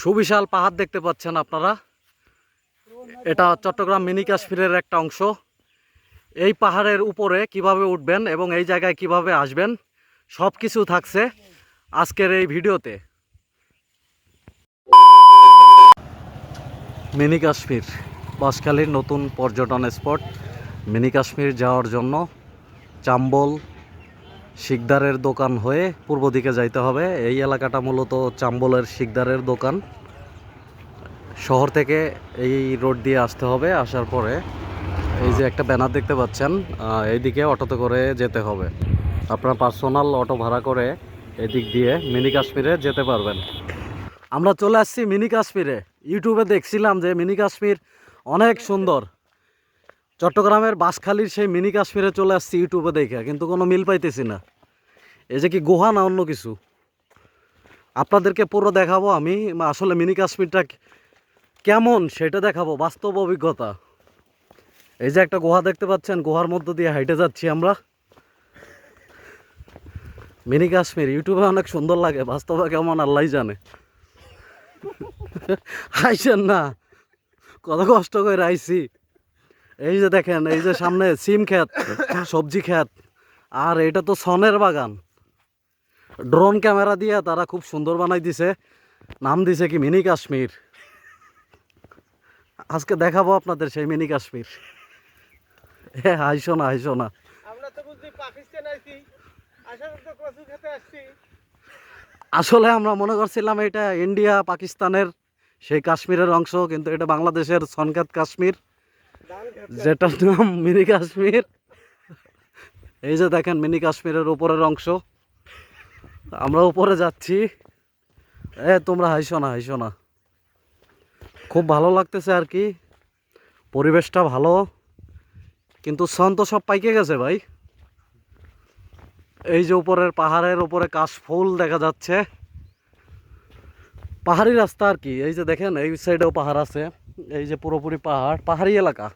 সুবিশাল পাহাড় দেখতে পাচ্ছেন আপনারা। এটা চট্টগ্রাম মিনি কাশ্মীরের একটা অংশ। এই পাহাড়ের উপরে কীভাবে উঠবেন এবং এই জায়গায় কীভাবে আসবেন সব কিছু থাকছে আজকের এই ভিডিওতে। মিনি কাশ্মীর, বাঁশখালীর নতুন পর্যটন স্পট, মিনি কাশ্মীর যাওয়ার জন্য, চাম্বল শিকদারের দোকান হয়ে পূর্ব দিকে যাইতে হবে। এই এলাকাটা মূলত চাম্বলের শিকদারের দোকান। শহর থেকে এই রোড দিয়ে আসতে হবে, আসার পরে এই যে একটা ব্যানার দেখতে পাচ্ছেন এইদিকে অটোতে করে যেতে হবে। আপনার পার্সোনাল অটো ভাড়া করে এদিক দিয়ে মিনি কাশ্মীরে যেতে পারবেন। আমরা চলে আসছি মিনি কাশ্মীরে। ইউটিউবে দেখছিলাম যে মিনি কাশ্মীর অনেক সুন্দর। চট্টগ্রামের বাঁশখালীর সেই মিনি কাশ্মীরে চলে আসছি ইউটিউবে দেখে, কিন্তু কোনো মিল পাইতেছি না। এই যে কি গুহা না অন্য কিছু? আপনাদেরকে পুরো দেখাবো আমি আসলে মিনি কাশ্মীরটা কেমন সেটা দেখাবো, বাস্তব অভিজ্ঞতা। এই যে একটা গুহা দেখতে পাচ্ছেন, গুহার মধ্য দিয়ে হাইটে যাচ্ছি আমরা। মিনি কাশ্মীর, ইউটিউবে অনেক সুন্দর লাগে, বাস্তবে কেমন আল্লাহ জানে। আইসেন না, কত কষ্ট করে আইছি। এই যে দেখেন এই যে সামনে সিম ক্ষেত সবজি ক্ষেত আর এটা তো সনের বাগান। ড্রোন ক্যামেরা দিয়ে তারা খুব সুন্দর বানাই দিছে। নাম দিছে কি মিনি কাশ্মীর। আজকে দেখাবো আপনাদের সেই মিনি কাশ্মীর। হ্যাঁ আইসো না খেতে আসলে আমরা মনে করছিলাম এটা ইন্ডিয়া পাকিস্তানের সেই কাশ্মীরের অংশ কিন্তু এটা বাংলাদেশের সনকাত কাশ্মীর। খেতে যেটার নাম মিনি কাশ্মীর। এই যে দেখেন মিনি কাশ্মীরের উপরের অংশ। আমরা উপরে যাচ্ছি। এ, তোমরা হাইসো না হাইসো না। খুব ভালো লাগতেছে আর কি। পরিবেশটা ভালো। কিন্তু সন তো সব পাইকে গেছে ভাই। এই যে উপরের পাহাড়ের উপরে কাশফুল দেখা যাচ্ছে। পাহাড়ি রাস্তা আর কি। এই যে দেখেন, এই সাইডেও পাহাড় আছে। এই যে পুরোপুরি পাহাড়, পাহাড়ি এলাকা।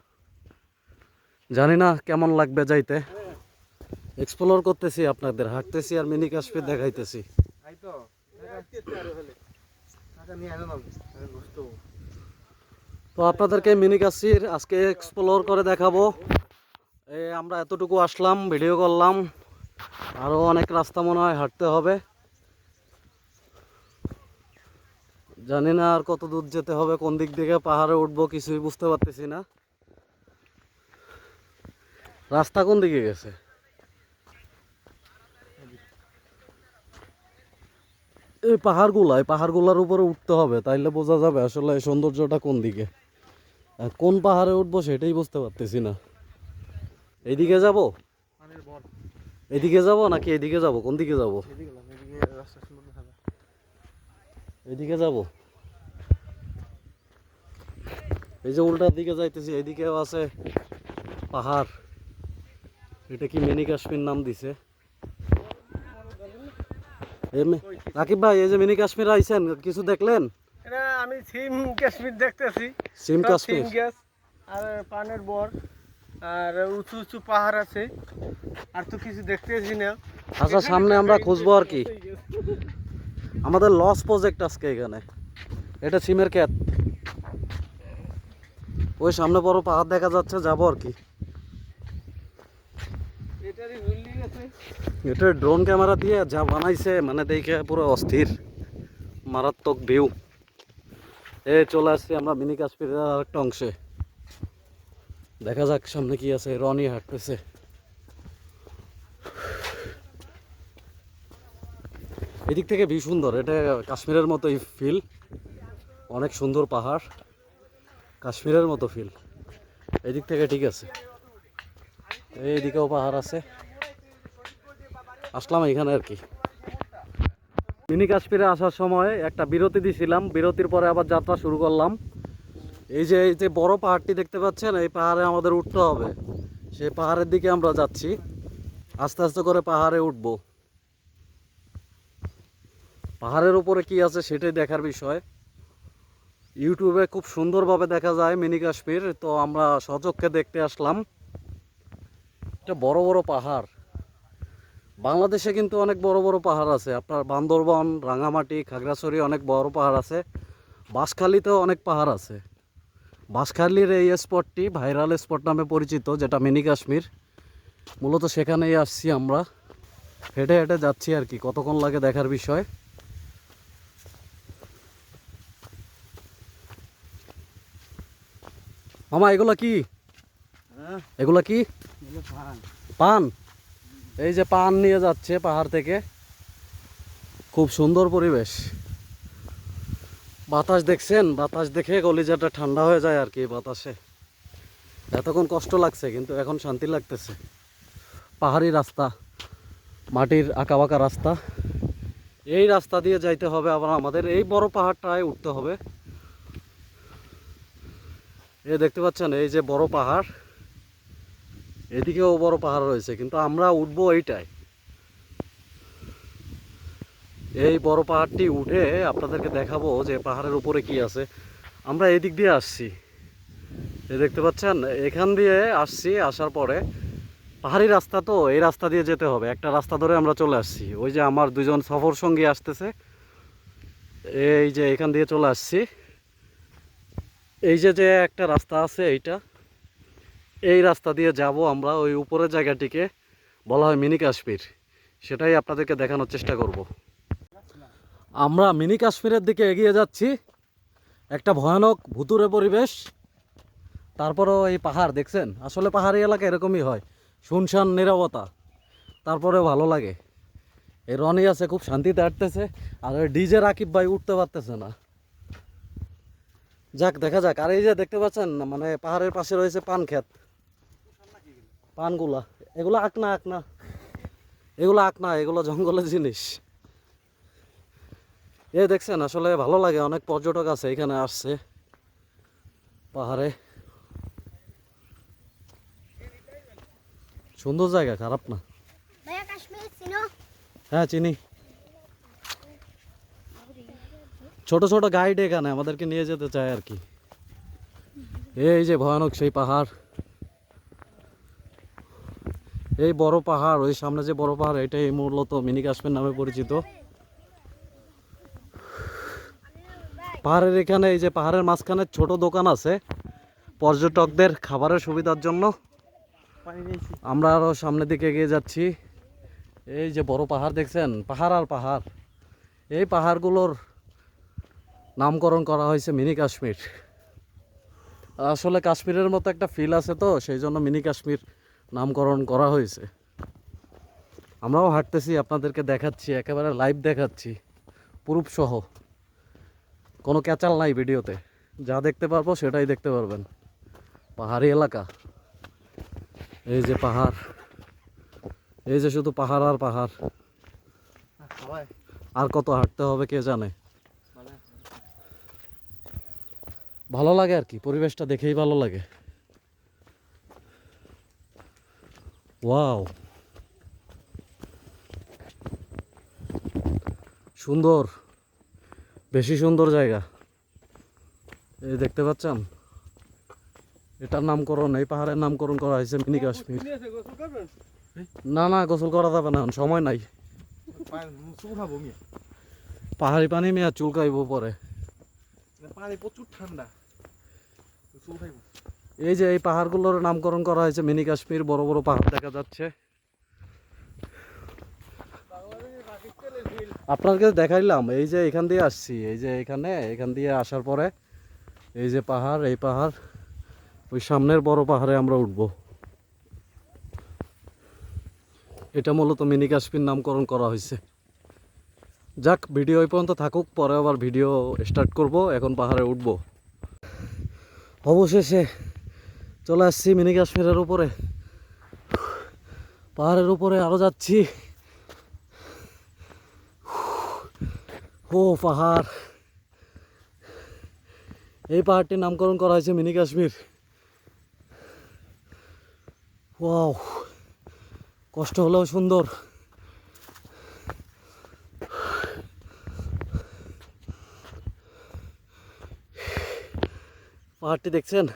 জানি না কেমন লাগবে যাইতে। এক্সপ্লোর করতেছি আপনাদের হাঁটতেছি আর মিনি কাশ্মীর দেখাইতেছি। তো বুঝতে তো আপনাদেরকে মিনি কাশ্মীর আজকে এক্সপ্লোর করে দেখাবো। এই আমরা এতটুকু আসলাম ভিডিও করলাম আরও অনেক রাস্তা মনে হয় হাঁটতে হবে। জানি না আর কত দূর যেতে হবে কোন দিক থেকে পাহাড়ে উঠবো কিছুই বুঝতে পারতেছি না। রাস্তা কোন দিকে গেছে? এই পাহাড়গুলা এই পাহাড়গুলার উপরে উঠতে হবে তাইলে বোঝা যাবে আসলে এই সৌন্দর্যটা কোন দিকে। কোন পাহাড়ে উঠবো সেটাই বুঝতে পারতেছি না। এইদিকে যাব? এদিকে যাব নাকি এদিকে যাব? কোন দিকে যাব? এদিকে যাব? এই যে উল্টার দিকে যাইতেছি এদিকেও আছে পাহাড়। এটা কি মিনি কাশ্মীর নাম দিছে? রাকিব ভাই এই যে মিনি কাশ্মীর আইছেন কিছু দেখলেন? আমি সিম কাশ্মীর দেখতেছি। সিম কাশ্মীর? আর পানের বর আর উঁচু উঁচু পাহাড় আছে। আর তো কিছু দেখতেছি না। আচ্ছা সামনে আমরা খুঁজবো আর কি। আমাদের লস প্রজেক্ট আজকে এখানে। এটা সিমের ক্যাত ওই সামনে বড় পাহাড় দেখা যাচ্ছে যাব আর কি। এটা ড্রোন ক্যামেরা দিয়ে যা বানাইছে মানে দেখে পুরো অস্থির মারাত্মক ভিউ এ চলে আসছি আমরা মিনি কাশ্মীরের আর একটা অংশে। দেখা যাক সামনে কি আছে, রনি হাঁটতেছে। এদিক থেকে ভিউ সুন্দর, এটা কাশ্মীরের মতোই ফিল অনেক সুন্দর পাহাড়, কাশ্মীরের মতো ফিল এদিক থেকে ঠিক আছে। এইদিকেও পাহাড় আছে। আসলাম এখানে আর কি। মিনি কাশ্মীরে আসার সময় একটা বিরতি দিছিলাম। বিরতির পরে আবার যাত্রা শুরু করলাম। এই যে এই যে বড় পাহাড়টি দেখতে পাচ্ছেন, এই পাহাড়ে আমাদের উঠতে হবে। সেই পাহাড়ের দিকে আমরা যাচ্ছি। আস্তে আস্তে করে পাহাড়ে উঠব। পাহাড়ের উপরে কি আছে সেটাই দেখার বিষয়। ইউটিউবে খুব সুন্দরভাবে দেখা যায় মিনি কাশ্মীর, তো আমরা সচক্ষে দেখতে আসলাম। এটা বড় বড় পাহাড়। বাংলাদেশে কিন্তু অনেক বড় বড় পাহাড় আছে। আপনার বান্দরবন রাঙামাটি খাগড়াছড়ি অনেক বড় পাহাড় আছে। বাঁশখালীতেও অনেক পাহাড় আছে। বাঁশখালীর এই স্পটটি ভাইরাল স্পট নামে পরিচিত যেটা মিনি কাশ্মীর। মূলত সেখানেই আসছি আমরা। হেঁটে হেঁটে যাচ্ছি আর কি কতক্ষণ লাগে দেখার বিষয়। মামা এগুলো কি? এগুলা কি? পান? এই যে পান নিয়ে যাচ্ছে পাহাড় থেকে। খুব সুন্দর পরিবেশ। বাতাস দেখছেন? বাতাস দেখে কলিজাটা ঠান্ডা হয়ে যায় আর কি বাতাসে। এতক্ষণ কষ্ট লাগছে, কিন্তু এখন শান্তি লাগতেছে। পাহাড়ি রাস্তা, মাটির আঁকাবাঁকা রাস্তা। এই রাস্তা দিয়ে যাইতে হবে আবার আমাদের। এই বড় পাহাড়টায় উঠতে হবে। এ দেখতে পাচ্ছেন, এই যে বড় পাহাড়। এদিকেও বড় পাহাড় রয়েছে, কিন্তু আমরা উঠবো এইটায় এই বড় পাহাড়টি উঠে আপনাদেরকে দেখাবো যে পাহাড়ের উপরে কি আছে। আমরা এদিক দিয়ে আসছি। এই দেখতে পাচ্ছেন, এখান দিয়ে আসছি, আসার পরে পাহাড়ি রাস্তা তো, এই রাস্তা দিয়ে যেতে হবে। একটা রাস্তা ধরে আমরা চলে আসছি। ওই যে আমার দুজন সফর সঙ্গী আসতেছে, এই যে এখান দিয়ে চলে আসছি। এই যে যে একটা রাস্তা আছে এইটা এই রাস্তা দিয়ে যাব আমরা, ওই উপরের জায়গাটিকে বলা হয় মিনি কাশ্মীর। সেটাই আপনাদেরকে দেখানোর চেষ্টা করব। আমরা মিনি কাশ্মীরের দিকে এগিয়ে যাচ্ছি। একটা ভয়ানক ভুতুরে পরিবেশ। তারপরেও এই পাহাড়, দেখছেন? আসলে পাহাড়ি এলাকা এরকমই হয়। শুনশান, নিরবতা। তারপরেও ভালো লাগে। এই রনি আছে, খুব শান্তিতে হাঁটতেছে। আর ওই ডিজে রাকিব ভাই উঠতে পারতেছে না। যাক, দেখা যাক। আর এই যে দেখতে পাচ্ছেন মানে পাহাড়ের পাশে রয়েছে পান ক্ষেত পানগুলা এগুলো আকনা আকনা এগুলো আকনা এগুলো জঙ্গলের জিনিস। এ দেখছেন আসলে ভালো লাগে অনেক পর্যটক আছে এখানে আসছে। পাহাড়ে। সুন্দর জায়গা খারাপ না। হ্যাঁ চিনি। ছোট ছোট গাইড এখানে আমাদেরকে নিয়ে যেতে চায় আর কি। এই যে ভয়ানক সেই পাহাড়। এই বড় পাহাড় ওই সামনে যে বড় পাহাড় এটাই মূলত মিনি কাশ্মীর নামে পরিচিত। পাহাড়ের এখানে এই যে পাহাড়ের মাঝখানে ছোট দোকান আছে পর্যটকদের খাবারের সুবিধার জন্য। আমরা আরও সামনের দিকে এগিয়ে যাচ্ছি। এই যে বড় পাহাড় দেখছেন পাহাড় আর পাহাড়। এই পাহাড়গুলোর নামকরণ করা হয়েছে মিনি কাশ্মীর। আসলে কাশ্মীরের মতো একটা ফিল আছে তো সেই জন্য মিনি কাশ্মীর নামকরণ করা হয়েছে। আমরাও হাঁটতেছি, আপনাদেরকে দেখাচ্ছি, একেবারে লাইভ দেখাচ্ছি সহ কোনো ক্যাচাল নাই ভিডিওতে। যা দেখতে পারব সেটাই দেখতে পারবেন। পাহাড়ি এলাকা। এই যে পাহাড়। এই যে শুধু পাহাড় আর পাহাড়। আর কত হাঁটতে হবে কে জানে? ভালো লাগে আর কি, পরিবেশটা দেখেই ভালো লাগে। ওয়াও। সুন্দর। বেশি সুন্দর জায়গা। এই দেখতে পাচ্ছেন? এটার নামকরণ, এই পাহাড়ের নামকরণ করা হয়েছে মিনি কাশ্মীর। না না, গোসল করা যাবে না, সময় নাই। পাহাড়ি পানি মেয়া চুলকাইব পরে। পানি প্রচুর ঠান্ডা। চুল খাইবো এই যে এই পাহাড়গুলোর নামকরণ করা হয়েছে মিনি কাশ্মীর, বড় বড় পাহাড় দেখা যাচ্ছে। আপনাকে দেখাইলাম, এই যে এখান দিয়ে আসছি, এই যে এখানে, এখান দিয়ে আসার পরে এই যে পাহাড়, এই পাহাড়, ওই সামনের বড় পাহাড়ে আমরা উঠব। এটা মূলত মিনি কাশ্মীর নামকরণ করা হয়েছে। যাক, ভিডিও এই পর্যন্ত থাকুক, পরে আবার ভিডিও স্টার্ট করব, এখন পাহাড়ে উঠব। অবশেষে চলে আসছি মিনি কাশ্মীরের উপরে। পাহাড়ের উপরে আরও যাচ্ছি। ও পাহাড়। এই পাহাড়টির নামকরণ করা হয়েছে মিনি কাশ্মীর। ওয়াও, কষ্ট হলেও সুন্দর। পাহাড়টি দেখছেন?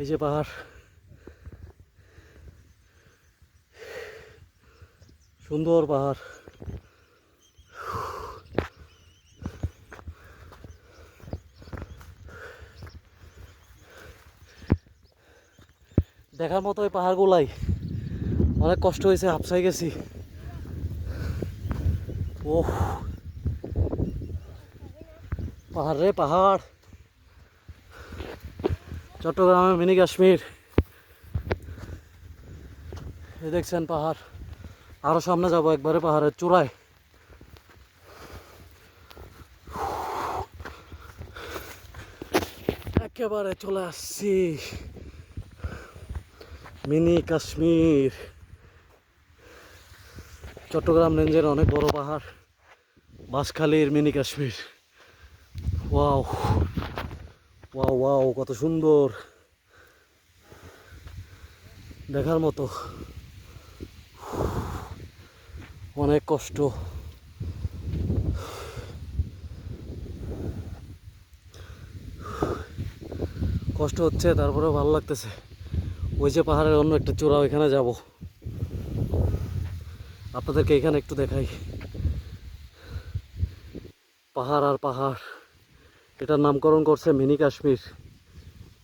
এই যে পাহাড়। সুন্দর পাহাড়। দেখার মতো ওই পাহাড়গুলাই। অনেক কষ্ট হয়েছে, হাফসাই গেছি। ও পাহাড় রে পাহাড়। চট্টগ্রামের মিনি কাশ্মীর। এই দেখছেন পাহাড়। আরও সামনে যাব একবারে পাহাড়ের চূড়ায়। একেবারে চলে আসছি। মিনি কাশ্মীর। চট্টগ্রাম রেঞ্জের অনেক বড় পাহাড়। বাঁশখালীর mini Kashmir. Wow. Wow wow, কত সুন্দর। দেখার মতো। অনেক কষ্ট। কষ্ট হচ্ছে তারপরে ভালো লাগতেছে। ওই যে পাহাড়ের অন্য একটা চূড়া, ওইখানে যাব। আপনাদেরকে এখানে একটু দেখাই। পাহাড় আর পাহাড়। এটার নামকরণ করছে মিনি কাশ্মীর।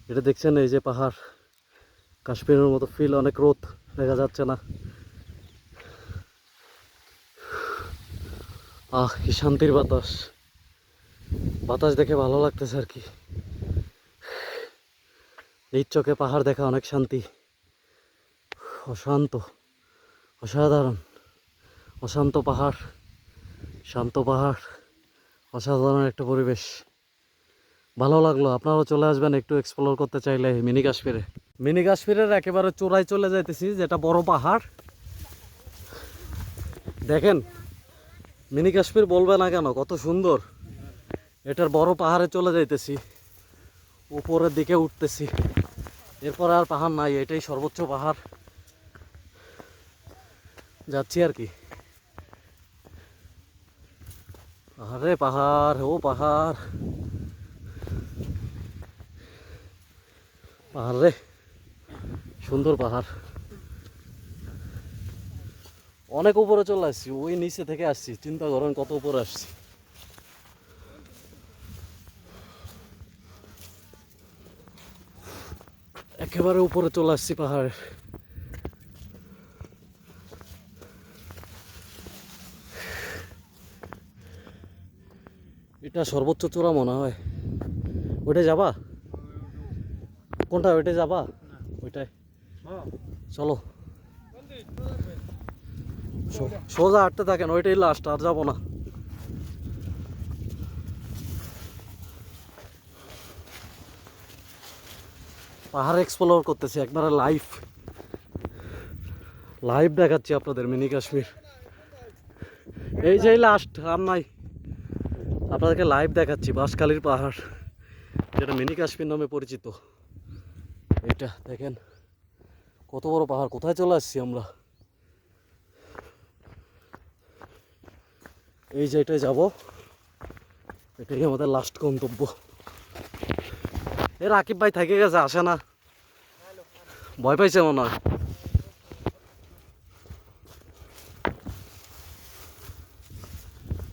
এটা দেখছেন এই যে পাহাড়। কাশ্মীরের মতো ফিল অনেক রোদ, দেখা যাচ্ছে না। আহ, কি শান্তির বাতাস। বাতাস দেখে ভালো লাগতেছে আর কি। এই চোখে পাহাড় দেখা অনেক শান্তি। অশান্ত, অসাধারণ, অশান্ত পাহাড়, শান্ত পাহাড়, অসাধারণ একটা পরিবেশ। ভালো লাগল। আপনারাও চলে আসবেন একটু এক্সপ্লোর করতে চাইলে মিনি কাশ্মীরে। মিনি কাশ্মীরের একেবারে চূড়ায় চলে যাইতেছি, যেটা বড় পাহাড়। দেখেন, মিনি কাশ্মীর বলবে না কেন, কত সুন্দর। এটার বড় পাহাড়ে চলে যাইতেছি, উপরের দিকে উঠতেছি। এরপর আর পাহাড় নাই, এটাই সর্বোচ্চ পাহাড়। যাচ্ছি আর কি। পাহাড়ে পাহাড়, ও পাহাড়। পাহাড় রে। সুন্দর পাহাড়। অনেক উপরে চলে আসছি, ওই নিচে থেকে আসছি। চিন্তা করেন কত উপরে আসছি। একেবারে উপরে চলে আসছি পাহাড়ের এটা সর্বোচ্চ চূড়া মনে হয়। ওইটাই যাবা? কোনটা ওইটাই যাবা? ওইটাই। চলো। সোজা হাঁটতে থাকেন, ওইটাই লাস্ট আর যাব না। পাহাড় এক্সপ্লোর করতেছি, একবারে লাইভ লাইভ দেখাচ্ছি আপনাদের, মিনি কাশ্মীর। এই যে লাস্ট আর নাই। আপনাদেরকে লাইভ দেখাচ্ছি, বাঁশখালীর পাহাড়, যেটা মিনি কাশ্মীর নামে পরিচিত। এটা দেখেন, কত বড় পাহাড়, কোথায় চলে আসছি আমরা? এই যে এটাই যাব। এটাই আমাদের লাস্ট গন্তব্য। এ রাকিব ভাই থেকে গেছে, আসে না। ভয় পাইছে মনে হয়।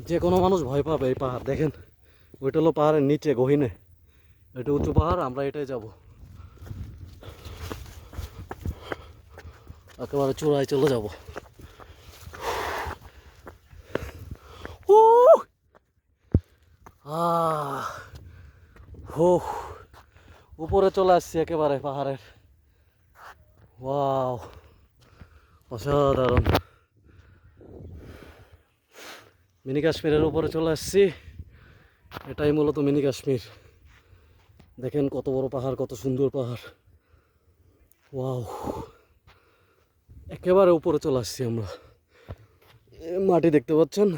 যে কোনো মানুষ ভয় পাবে এই পাহাড়, দেখেন। ওইটা হলো পাহাড়ের নিচে, গহিনে। এটা উঁচু পাহাড়, আমরা এটাই যাব। একেবারে চূড়ায় চলে যাব। হো! উপরে চলে আসছি একেবারে পাহাড়ের। ওয়াও! অসাধারণ। মিনি কাশ্মীরের উপরে চলে আসছি। এটাই মূলত মিনি কাশ্মীর দেখেন কত বড় পাহাড়, কত সুন্দর পাহাড়। ওয়াও! একেবারে উপরে চলে আসছি আমরা। মাটি দেখতে পাচ্ছেন?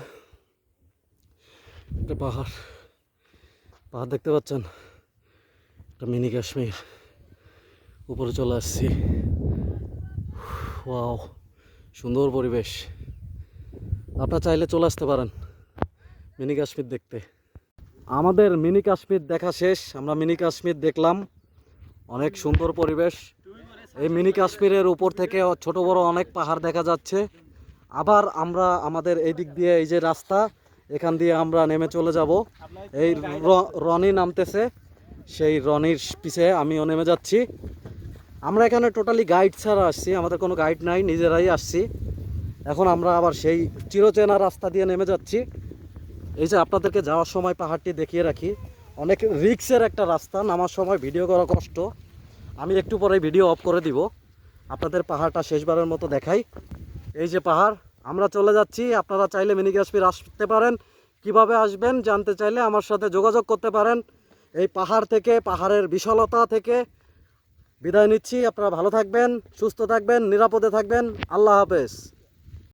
একটা পাহাড়। পাহাড় দেখতে পাচ্ছেন? একটা মিনি কাশ্মীর। উপরে চলে আসছি। ওয়াও, সুন্দর পরিবেশ। আপনারা চাইলে চলে আসতে পারেন মিনি কাশ্মীর দেখতে। আমাদের মিনি কাশ্মীর দেখা শেষ। আমরা মিনি কাশ্মীর দেখলাম। অনেক সুন্দর পরিবেশ। এই মিনি কাশ্মীরের উপর থেকে ছোট বড় অনেক পাহাড় দেখা যাচ্ছে। আবার আমরা আমাদের এই দিক দিয়ে এই যে রাস্তা, এখান দিয়ে আমরা নেমে চলে যাব। এই রনি নামতেছে। সেই রনির পিছে আমিও নেমে যাচ্ছি। আমরা এখানে টোটালি গাইড ছাড়া আসছি, আমাদের কোনো গাইড নাই, নিজেরাই আসছি। এখন আমরা আবার সেই চিরচেনা রাস্তা দিয়ে নেমে যাচ্ছি। এই যে আপনাদেরকে যাওয়ার সময় পাহাড়টি দেখিয়ে রাখি। অনেক রিক্সের একটা রাস্তা, নামার সময় ভিডিও করা কষ্ট। আমি একটু পরে ভিডিও অফ করে দিব। আপনাদের পাহাড়টা শেষবারের মতো দেখাই। এই যে পাহাড়, আমরা চলে যাচ্ছি। আপনারা চাইলে মিনি কাশ্মীর আসতে পারেন। কীভাবে আসবেন জানতে চাইলে আমার সাথে যোগাযোগ করতে পারেন। এই পাহাড় থেকে, পাহাড়ের বিশালতা থেকে বিদায় নিচ্ছি। আপনারা ভালো থাকবেন, সুস্থ থাকবেন, নিরাপদে থাকবেন। আল্লাহ হাফেজ।